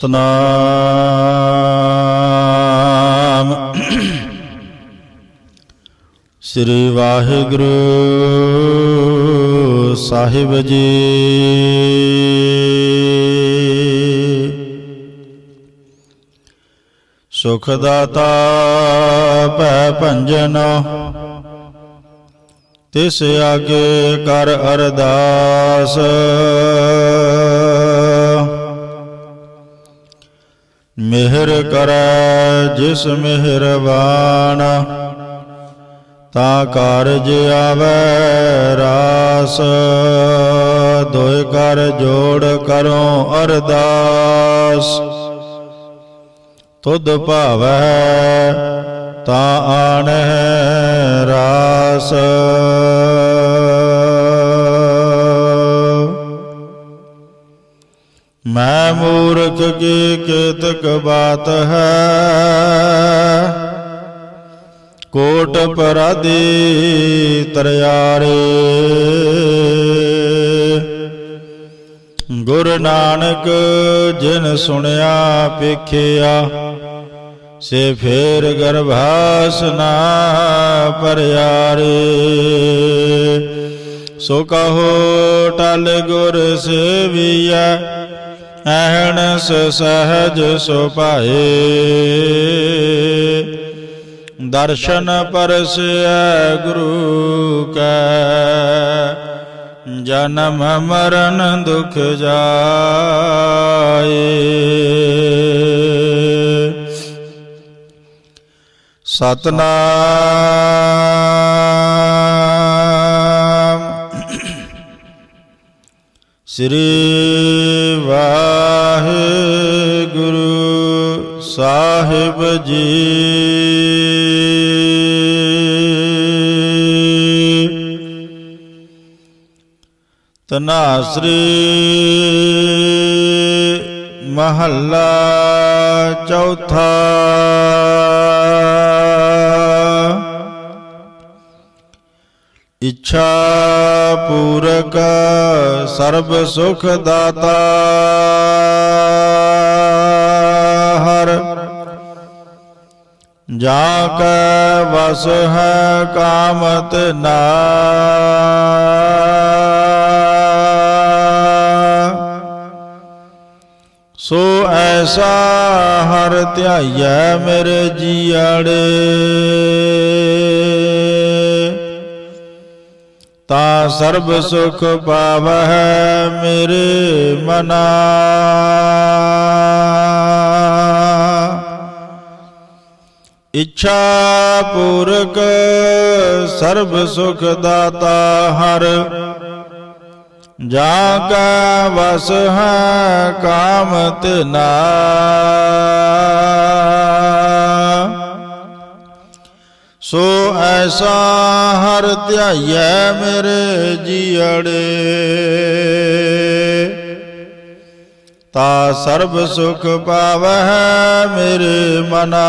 ਸਤਨਾਮ। ਸ੍ਰੀ ਵਾਹਿਗੁਰੂ ਸਾਹਿਬ ਜੀ। ਸੁਖ ਦਾਤਾ ਭੈ ਭੰਜਨ ਤਿਸ ਆਗੇ ਕਰ ਅਰਦਾਸ। ਮਿਹਰ ਕਰੈ ਜਿਸ ਮਿਹਰਬਾਨ। ਤਾ ਕਾਰਜ ਆਵੈ ਰਾਸ ਦੋਇ ਕਰ ਜੋੜ ਕਰੋ ਅਰਦਾਸ। ਤੁਧ ਭਾਵੈ ਤਾ ਆਣੈ ਮੂਰਖ ਕੀ ਕੇਤਕ ਬਾਤ ਹੈ? ਕੋਟ ਪਰਾਦੀ ਤਰਿਆਰੇ। ਗੁਰ ਨਾਨਕ ਜਿਨ ਸੁਣਿਆ ਪੇਖਿਆ ਸੇ ਫੇਰ ਗਰਭਾਸ ਨਾ ਪਰਿਆਰੇ। ਸੋ ਕਹੋ, ਟਲ ਗੁਰ ਸੇਵੀਐ ਐਹਣਸ ਸਹਜ ਸੁਭਾਏ। ਦਰਸ਼ਨ ਪਰਸੈ ਗੁਰੂ ਕੈ ਜਨਮ ਮਰਨ ਦੁਖ ਜਾਏ। ਸਤਨਾਮ ਸ੍ਰੀ ਵਾਹਿਗੁਰੂ ਸਾਹਿਬ ਜੀ। ਤਨਾਸਰੀ ਮਹੱਲਾ ਚੌਥਾ। ਇੱਛਾ ਪੂਰਕ ਸਰਬ ਸੁਖ ਦਾਤਾ ਹਰ। ਜਾ ਕੈ ਵਸ ਹੈ ਕਾਮਤ ਨਾ। ਸੋ ਐਸਾ ਹਰ ਧਿਆਈਐ ਮੇਰੇ ਜੀਆੜੇ ਤਾ ਸਰਬ ਸੁਖ ਪਾਵਹਿ ਮੇਰੇ ਮਨਾ। ਇੱਛਾ ਪੂਰਕ ਸਰਬ ਸੁਖ ਦਾਤਾ ਹਰ। ਜਾ ਕੈ ਵਸ ਹੈ ਕਾਮ ਤਿਨਾ। ਸੋ ਐਸਾ ਹਰ ਧਿਆਈਐ ਮੇਰੇ ਜੀਅੜੇ। ਤਾ ਸਰਬ ਸੁਖ ਪਾਵਹਿ ਮੇਰੇ ਮਨਾ।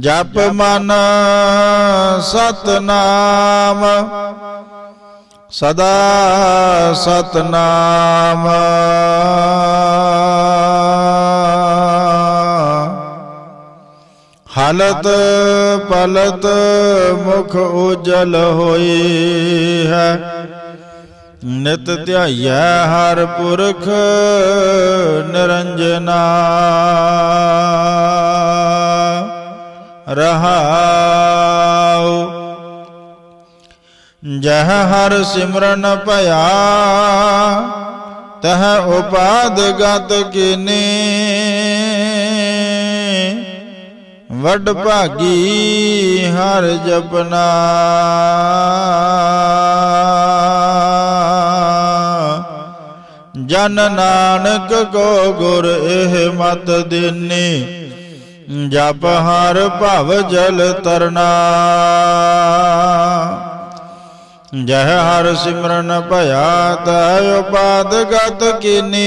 ਜਪ ਮਨ ਸਤਨਾਮ, ਸਦਾ ਸਤਨਾਮ। ਹਲਤ ਪਲਤ ਮੁਖ ਉਜਲ ਹੋਈ ਹੈ। ਨਿਤ ਧਿਆਈਐ ਹਰ ਪੁਰਖ ਨਿਰੰਜਨਾ। ਰਹਾਉ। ਜਹ ਹਰ ਸਿਮਰਨ ਭਇਆ, ਤਹ ਉਪਾਦ ਗਤ ਕੀਨੀ। ਵੱਡ ਭਾਗੀ ਹਰ ਜਪਨਾ। ਜਨ ਨਾਨਕ ਕੋ ਗੁਰ ਇਹ ਮਤ ਦੇਨੀ, ਜਪ ਹਰ ਭਵ ਜਲ ਤਰਨਾ। ਜਹ ਹਰ ਸਿਮਰਨ ਭਇਆ ਤੈ ਉਪਾਦ ਗਤ ਕੀਨੀ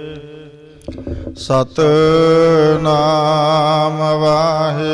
ਸਤ ਨਾਮ ਵਾਹਿ